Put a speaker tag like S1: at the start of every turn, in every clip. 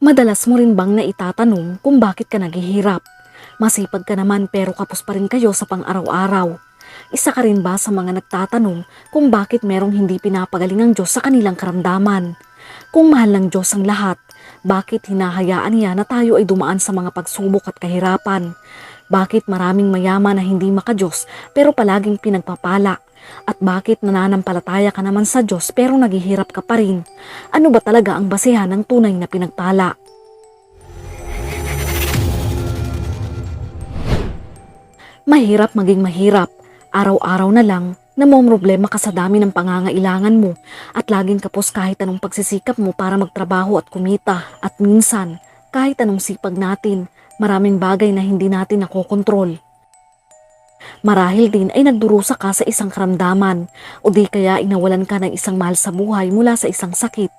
S1: Madalas mo rin bang naitatanong kung bakit ka naghihirap? Masipag ka naman pero kapos pa rin kayo sa pang-araw-araw. Isa ka rin ba sa mga nagtatanong kung bakit merong hindi pinapagaling ang Diyos sa kanilang karamdaman? Kung mahal ng Diyos ang lahat, bakit hinahayaan niya na tayo ay dumaan sa mga pagsubok at kahirapan? Bakit maraming mayaman na hindi makajos pero palaging pinagpapala? At bakit nananampalataya ka naman sa Diyos pero naghihirap ka pa rin? Ano ba talaga ang basehan ng tunay na pinagpala? Mahirap maging mahirap. Araw-araw na lang, namomroblema ka sa dami ng pangangailangan mo at laging kapos kahit anong pagsisikap mo para magtrabaho at kumita. At minsan, kahit anong sipag natin, maraming bagay na hindi natin nakokontrol. Marahil din ay nagdurusa ka sa isang karamdaman o di kaya inawalan ka ng isang mahal sa buhay mula sa isang sakit.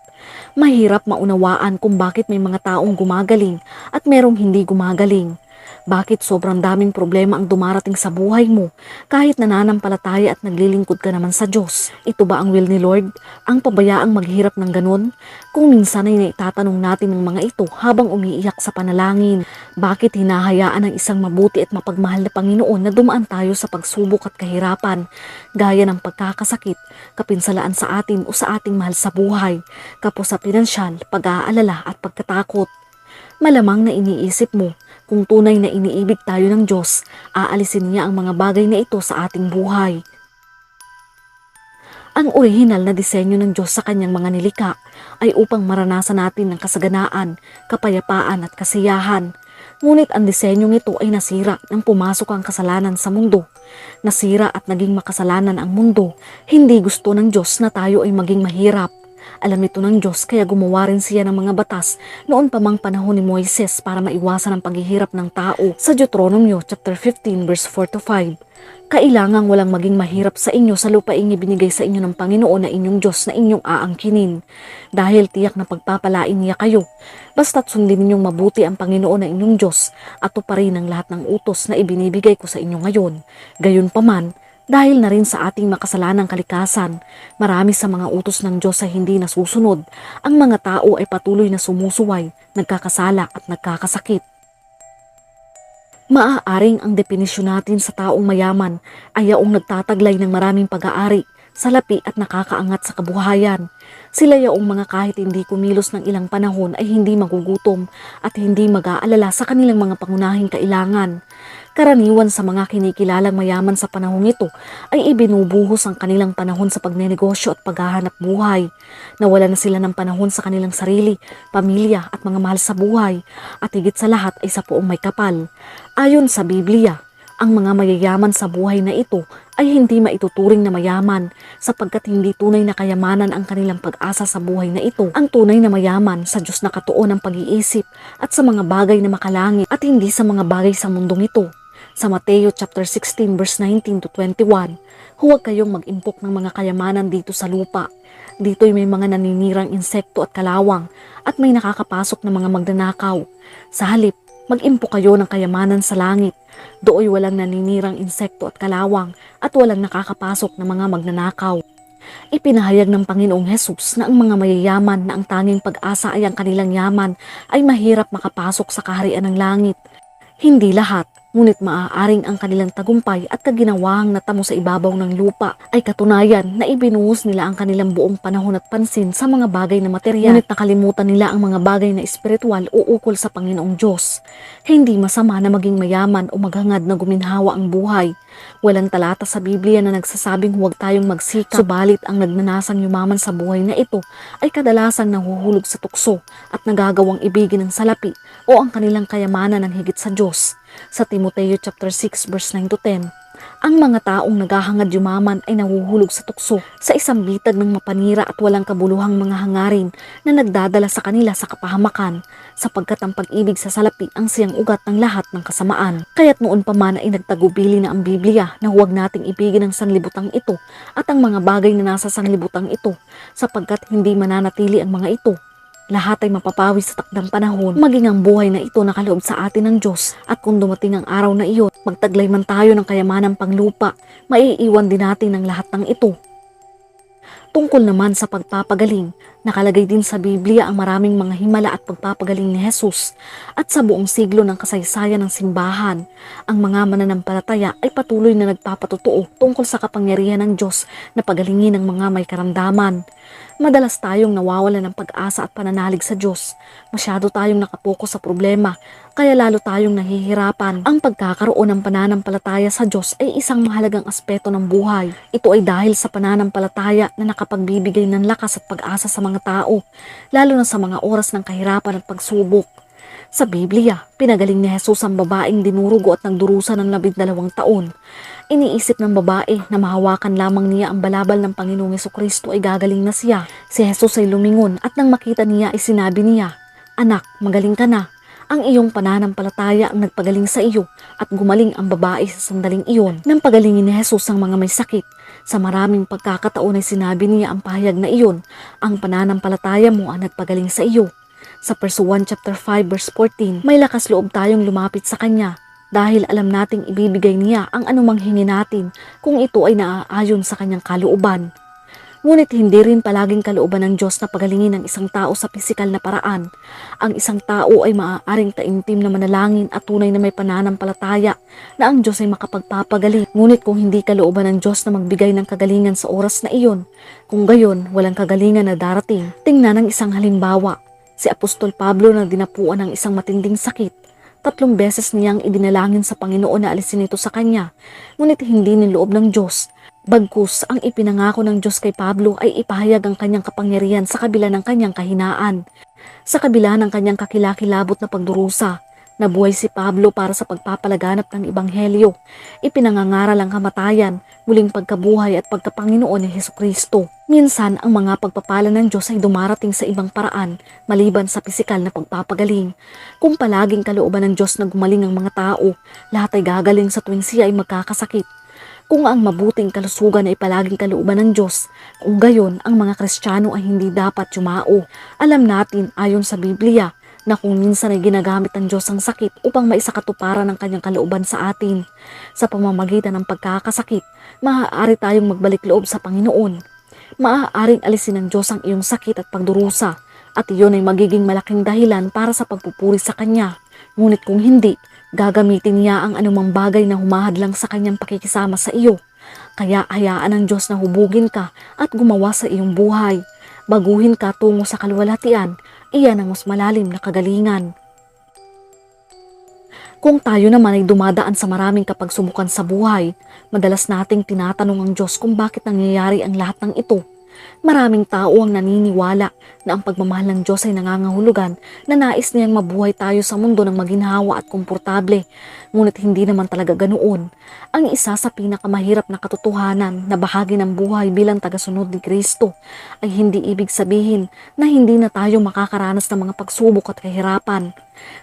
S1: Mahirap maunawaan kung bakit may mga taong gumagaling at merong hindi gumagaling. Bakit sobrang daming problema ang dumarating sa buhay mo kahit nananampalataya at naglilingkod ka naman sa Diyos? Ito ba ang will ni Lord? Ang pabayaang maghirap ng ganun? Kung minsan ay naitatanong natin ng mga ito habang umiiyak sa panalangin, bakit hinahayaan ng isang mabuti at mapagmahal na Panginoon na dumaan tayo sa pagsubok at kahirapan, gaya ng pagkakasakit, kapinsalaan sa atin o sa ating mahal sa buhay, kapos sa pinansyal, pag-aalala at pagkatakot? Malamang na iniisip mo, kung tunay na iniibig tayo ng Diyos, aalisin niya ang mga bagay na ito sa ating buhay. Ang orihinal na disenyo ng Diyos sa kanyang mga nilikha ay upang maranasan natin ng kasaganaan, kapayapaan at kasiyahan. Ngunit ang disenyong ito ay nasira nang pumasok ang kasalanan sa mundo. Nasira at naging makasalanan ang mundo. Hindi gusto ng Diyos na tayo ay maging mahirap. Alam nito ng Diyos kaya gumawa rin siya ng mga batas noon pa mang panahon ni Moises para maiwasan ang paghihirap ng tao sa Deuteronomio chapter 15 verse 4 to 5. Kailangang walang maging mahirap sa inyo sa lupaing ibinigay sa inyo ng Panginoon na inyong Diyos na inyong aangkinin. Dahil tiyak na pagpapalain niya kayo. Basta't sundin ninyong mabuti ang Panginoon na inyong Diyos at tuparin ang lahat ng utos na ibinibigay ko sa inyo ngayon. Gayunpaman, dahil na rin sa ating makasalanang kalikasan, marami sa mga utos ng Diyos ay hindi nasusunod. Ang mga tao ay patuloy na sumusuway, nagkakasala at nagkakasakit. Maaaring ang definisyon natin sa taong mayaman ay yaong nagtataglay ng maraming pag-aari, salapi at nakakaangat sa kabuhayan. Sila yaong mga kahit hindi kumilos ng ilang panahon ay hindi magugutom at hindi mag-aalala sa kanilang mga pangunahing kailangan. Karaniwan sa mga kinikilalang mayaman sa panahong ito ay ibinubuhos ang kanilang panahon sa pagnenegosyo at paghahanap buhay. Nawala na sila ng panahon sa kanilang sarili, pamilya at mga mahal sa buhay at higit sa lahat ay sa poong may kapal. Ayon sa Biblia, ang mga mayayaman sa buhay na ito ay hindi maituturing na mayaman sapagkat hindi tunay na kayamanan ang kanilang pag-asa sa buhay na ito. Ang tunay na mayaman sa Diyos na katuon ng pag-iisip at sa mga bagay na makalangit at hindi sa mga bagay sa mundong ito. Sa Mateo chapter 16 verse 19 to 21, huwag kayong mag-impok ng mga kayamanan dito sa lupa. Dito'y may mga naninirang insekto at kalawang at may nakakapasok na mga magnanakaw. Sa halip, mag-impok kayo ng kayamanan sa langit. Dooy walang naninirang insekto at kalawang at walang nakakapasok na mga magnanakaw. Ipinahayag ng Panginoong Hesus na ang mga mayayaman na ang tanging pag-asa ay ang kanilang yaman ay mahirap makapasok sa kaharian ng langit. Hindi lahat, ngunit maaaring ang kanilang tagumpay at kaginawahang natamo sa ibabaw ng lupa ay katunayan na ibinuhos nila ang kanilang buong panahon at pansin sa mga bagay na material. Ngunit nakalimutan nila ang mga bagay na espiritual o ukol sa Panginoong Diyos. Hindi masama na maging mayaman o maghangad na guminhawa ang buhay. Walang talata sa Biblia na nagsasabing huwag tayong magsikap. Subalit ang nagnanasang yumaman sa buhay na ito ay kadalasang nahuhulog sa tukso at nagagawang ibigin ng salapi o ang kanilang kayamanan ng higit sa Diyos. Sa Timoteo chapter 6 verse 9 to 10, ang mga taong naghahangad yumaman ay nahuhulog sa tukso sa isang bitag ng mapanira at walang kabuluhang mga hangarin na nagdadala sa kanila sa kapahamakan sapagkat ang pag-ibig sa salapi ang siyang ugat ng lahat ng kasamaan. Kaya't noon pa man ay nagtagubili na ang Biblia na huwag nating ibigin ang sanglibutang ito at ang mga bagay na nasa sanglibutang ito sapagkat hindi mananatili ang mga ito lahat ay mapapawi sa takdang panahon, maging ang buhay na ito nakaloob sa atin ng Diyos. At kung dumating ang araw na iyon, magtaglay man tayo ng kayamanang panglupa, maiiwan din natin ang lahat ng ito. Tungkol naman sa pagpapagaling, Nakalagay din sa Biblia ang maraming mga himala at pagpapagaling ni Jesus at sa buong siglo ng kasaysayan ng simbahan, ang mga mananampalataya ay patuloy na nagpapatutuo tungkol sa kapangyarihan ng Diyos na pagalingin ng mga may karamdaman. Madalas tayong nawawala ng pag-asa at pananalig sa Diyos. Masyado tayong nakapokus sa problema, kaya lalo tayong nahihirapan. Ang pagkakaroon ng pananampalataya sa Diyos ay isang mahalagang aspeto ng buhay. Ito ay dahil sa pananampalataya na nakapagbibigay ng lakas at pag-asa sa mga tao, lalo na sa mga oras ng kahirapan at pagsubok. Sa Biblia, pinagaling ni Jesus ang babaeng dinurugo at nagdurusa ng labindalawang taon. Iniisip ng babae na mahawakan lamang niya ang balabal ng Panginoong Kristo ay gagaling na siya. Si Jesus ay lumingon at nang makita niya ay sinabi niya, Anak, magaling ka na. Ang iyong pananampalataya ang nagpagaling sa iyo at gumaling ang babae sa sandaling iyon. Nang pagalingin ni Jesus ang mga may sakit, sa maraming pagkakataon ay sinabi niya ang pahayag na iyon, ang pananampalataya mo ang nagpagaling sa iyo. Sa 1 chapter 5 verse 14, may lakas loob tayong lumapit sa Kanya dahil alam nating ibibigay niya ang anumang hingi natin kung ito ay naaayon sa kanyang kalooban. Ngunit hindi rin palaging kalooban ng Diyos na pagalingin ang isang tao sa pisikal na paraan. Ang isang tao ay maaaring taimtim na manalangin at tunay na may pananampalataya na ang Diyos ay makapagpapagaling. Ngunit kung hindi kalooban ng Diyos na magbigay ng kagalingan sa oras na iyon, kung gayon walang kagalingan na darating, tingnan ang isang halimbawa. Si Apostol Pablo na dinapuan ng isang matinding sakit Tatlong beses niyang idinalangin sa Panginoon na alisin ito sa kanya, ngunit hindi niloob ng Diyos. Bagkus, ang ipinangako ng Diyos kay Pablo ay ipahayag ang kanyang kapangyarihan sa kabila ng kanyang kahinaan. Sa kabila ng kanyang kakilakilabot na pagdurusa, nabuhay si Pablo para sa pagpapalaganap ng Ebanghelyo. Ipinangangaral ang kamatayan, muling pagkabuhay at pagkapanginoon ni Heso Kristo. Minsan, ang mga pagpapala ng Diyos ay dumarating sa ibang paraan maliban sa pisikal na pagpapagaling. Kung palaging kalooban ng Diyos na gumaling ang mga tao, lahat ay gagaling sa tuwing siya ay magkakasakit. Kung ang mabuting kalusugan ay palaging kalooban ng Diyos, kung gayon ang mga Kristiyano ay hindi dapat yumao. Alam natin ayon sa Biblia na kung minsan ay ginagamit ng Diyos ang sakit upang maisakatuparan ng kanyang kalooban sa atin. Sa pamamagitan ng pagkakasakit, maaari tayong magbalik loob sa Panginoon. Maaaring alisin ng Diyos ang iyong sakit at pagdurusa at iyon ay magiging malaking dahilan para sa pagpupuri sa Kanya. Ngunit kung hindi, Gagamitin niya ang anumang bagay na humahadlang sa kanyang pakikisama sa iyo. Kaya hayaan ng Diyos na hubugin ka at gumawa sa iyong buhay. Baguhin ka tungo sa kaluwalhatian, iyan ang mas malalim na kagalingan. Kung tayo naman ay dumadaan sa maraming kapagsumukan sa buhay, madalas nating tinatanong ang Diyos kung bakit nangyayari ang lahat ng ito. Maraming tao ang naniniwala na ang pagmamahal ng Diyos ay nangangahulugan na nais niyang mabuhay tayo sa mundo ng maginhawa at komportable. Ngunit hindi naman talaga ganoon. Ang isa sa pinakamahirap na katotohanan na bahagi ng buhay bilang tagasunod ni Kristo ay hindi ibig sabihin na hindi na tayo makakaranas ng mga pagsubok at kahirapan.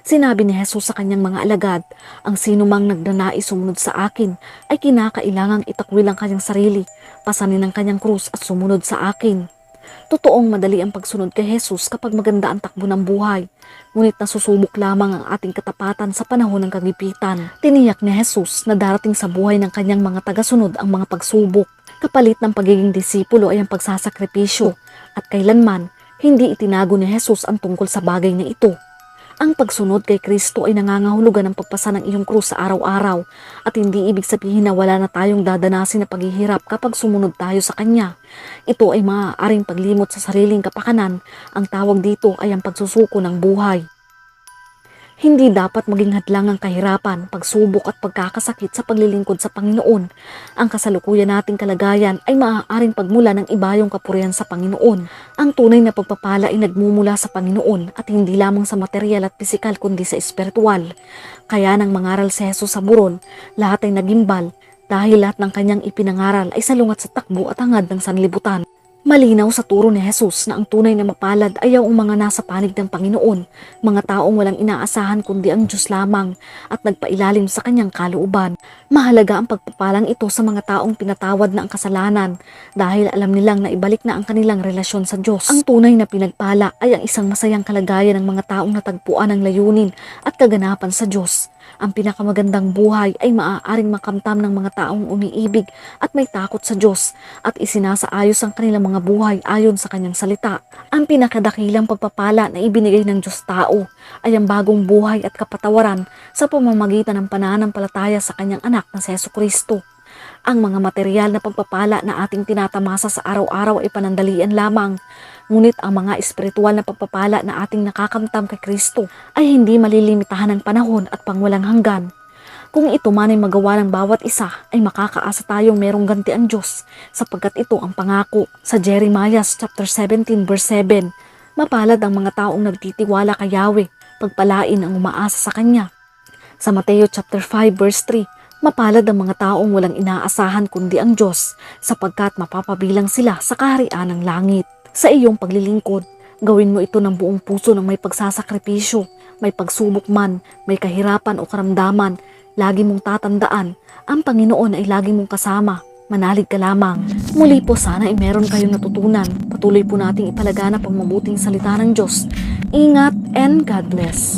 S1: Sinabi ni Jesus sa kanyang mga alagad, ang sinumang nagnanais sumunod sa akin ay kinakailangang itakwil ang kanyang sarili pasanin ang kanyang krus at sumunod sa akin. Totoong madali ang pagsunod kay Jesus kapag maganda ang takbo ng buhay, ngunit nasusubok lamang ang ating katapatan sa panahon ng kagipitan. Tiniyak ni Jesus na darating sa buhay ng kanyang mga tagasunod ang mga pagsubok. Kapalit ng pagiging disipulo ay ang pagsasakripisyo at kailanman hindi itinago ni Jesus ang tungkol sa bagay na ito. Ang pagsunod kay Kristo ay nangangahulugan ng pagpasa ng iyong krus sa araw-araw at hindi ibig sabihin na wala na tayong dadanasin na paghihirap kapag sumunod tayo sa Kanya. Ito ay maaaring paglimot sa sariling kapakanan. Ang tawag dito ay ang pagsusuko ng buhay. Hindi dapat maging hadlang ang kahirapan, pagsubok at pagkakasakit sa paglilingkod sa Panginoon. Ang kasalukuyan nating kalagayan ay maaaring pagmula ng ibayong kapurihan sa Panginoon. Ang tunay na pagpapala ay nagmumula sa Panginoon at hindi lamang sa material at pisikal kundi sa espiritual. Kaya nang mangaral si Jesus sa buron, lahat ay nagimbal dahil lahat ng kanyang ipinangaral ay salungat sa takbo at hangad ng sanlibutan. Malinaw sa turo ni Jesus na ang tunay na mapalad ay ang mga nasa panig ng Panginoon, mga taong walang inaasahan kundi ang Diyos lamang at nagpailalim sa kanyang kalooban. Mahalaga ang pagpapalang ito sa mga taong pinatawad na ang kasalanan dahil alam nilang na ibalik na ang kanilang relasyon sa Diyos. Ang tunay na pinagpala ay ang isang masayang kalagayan ng mga taong natagpuan ng layunin at kaganapan sa Diyos. Ang pinakamagandang buhay ay maaaring makamtam ng mga taong umiibig at may takot sa Diyos at isinasaayos ang kanilang mga buhay ayon sa kanyang salita. Ang pinakadakilang pagpapala na ibinigay ng Diyos tao ay ang bagong buhay at kapatawaran sa pamamagitan ng pananampalataya sa kanyang anak na si Yesu Kristo. Ang mga material na pagpapala na ating tinatamasa sa araw-araw ay panandalian lamang. Ngunit ang mga espiritual na pagpapala na ating nakakamtam kay Kristo ay hindi malilimitahan ng panahon at pangwalang hanggan. Kung ito man ay magawa ng bawat isa, ay makakaasa tayong merong ganti ang Diyos sapagkat ito ang pangako sa Jeremiah chapter 17 verse 7. Mapalad ang mga taong nagtitiwala kay Yahweh, pagpalain ang umaasa sa Kanya. Sa Mateo chapter 5 verse 3, mapalad ang mga taong walang inaasahan kundi ang Diyos sapagkat mapapabilang sila sa kaharian ng langit. Sa iyong paglilingkod, gawin mo ito ng buong puso ng may pagsasakripisyo, may pagsubok man, may kahirapan o karamdaman, lagi mong tatandaan, ang Panginoon ay lagi mong kasama. Manalig ka lamang. Muli po sana ay meron kayong natutunan. Patuloy po nating ipalaganap ang mabuting salita ng Diyos. Ingat and God bless.